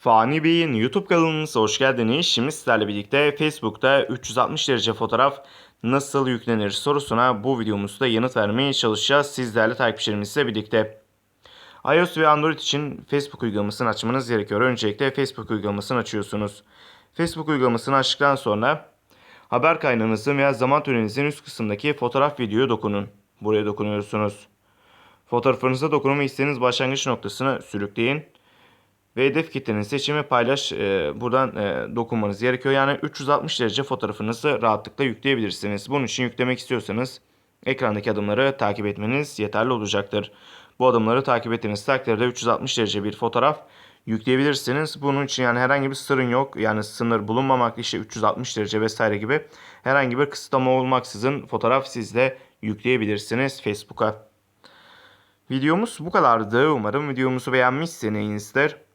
Fani Bey'in YouTube kanalımıza hoş geldiniz. Şimdi sizlerle birlikte Facebook'ta 360 derece fotoğraf nasıl yüklenir sorusuna bu videomuzda yanıt vermeye çalışacağız. Sizlerle takipçilerimizle birlikte. iOS ve Android için Facebook uygulamasını açmanız gerekiyor. Öncelikle Facebook uygulamasını açıyorsunuz. Facebook uygulamasını açtıktan sonra haber kaynağınızın veya zaman türünüzün üst kısımdaki fotoğraf videoya dokunun. Buraya dokunuyorsunuz. Fotoğrafınıza dokunma isteğiniz başlangıç noktasına sürükleyin ve hedef kitleni seçin ve paylaş e, buradan e, dokunmanız gerekiyor. Yani 360 derece fotoğrafınızı rahatlıkla yükleyebilirsiniz. Bunun için yüklemek istiyorsanız ekrandaki adımları takip etmeniz yeterli olacaktır. Bu adımları takip ettiğiniz takdirde 360 derece bir fotoğraf yükleyebilirsiniz. Bunun için yani herhangi bir sırrın yok. Yani sınır bulunmamak işte 360 derece vesaire gibi herhangi bir kısıtlama olmaksızın fotoğraf sizde yükleyebilirsiniz Facebook'a. Videomuz bu kadardı. Umarım videomuzu beğenmişsinizdir.